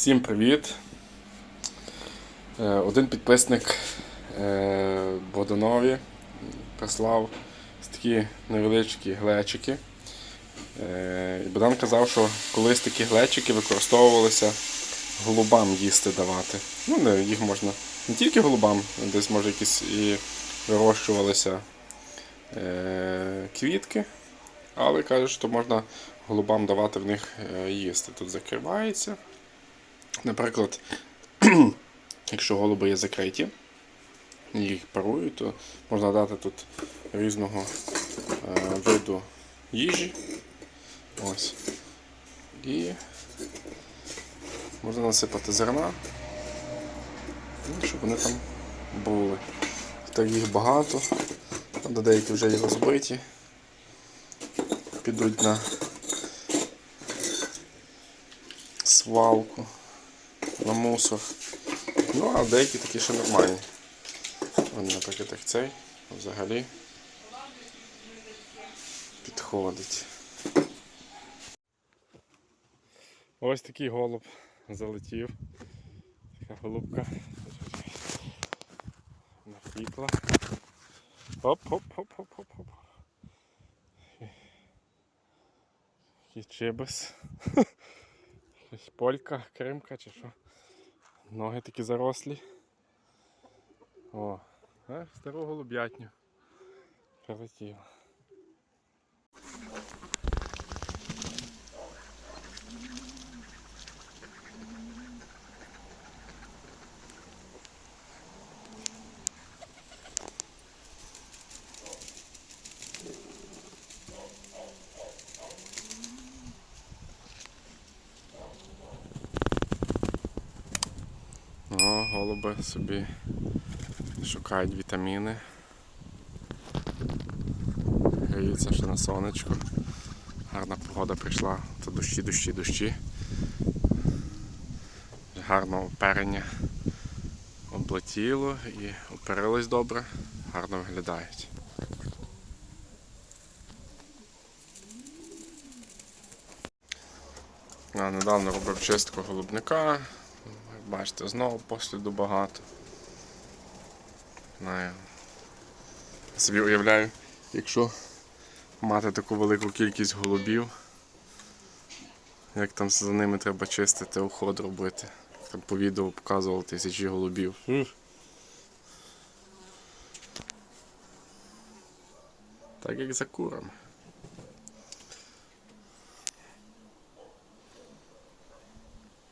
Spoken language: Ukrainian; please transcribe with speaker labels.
Speaker 1: Всім привіт! Е, Один підписник е, Боданові прислав такі невеличкі глечики. Е, І Богдан казав, що колись такі глечики використовувалися голубам їсти давати. Ну, їх можна не тільки голубам, десь може якісь і вирощувалися квітки, але кажуть, що можна голубам давати в них їсти. Тут закривається. Наприклад, якщо голуби є закриті, їх парують, то можна дати тут різного е, виду їжі. Ось. І можна насипати зерна, ну, щоб вони там були. Так їх багато, правда деякі вже і розбиті, підуть на свалку на мусор. Ну, а деякі такі ще нормальні. Вон, наприклад, як цей взагалі підходить. Ось такий голуб залетів. Така голубка. Напікла. Оп-оп-оп-оп-оп-оп. Такий чибис. Якась полька, кримка чи що. Ноги такі зарослі. О, старого голуб'ятню. Прилетіло. О, голуби собі шукають вітаміни. Гріються ще на сонечку. Гарна погода прийшла, то дощі, дощі, дощі. Гарно оперення облетіло і оперились добре, гарно виглядають. А, недавно робив чистку голубника. Бачите, знову посліду багато. Знаю. Собі уявляю, якщо мати таку велику кількість голубів, як там за ними треба чистити, уход робити. Там по відео показував тисячі голубів. Так як за курами.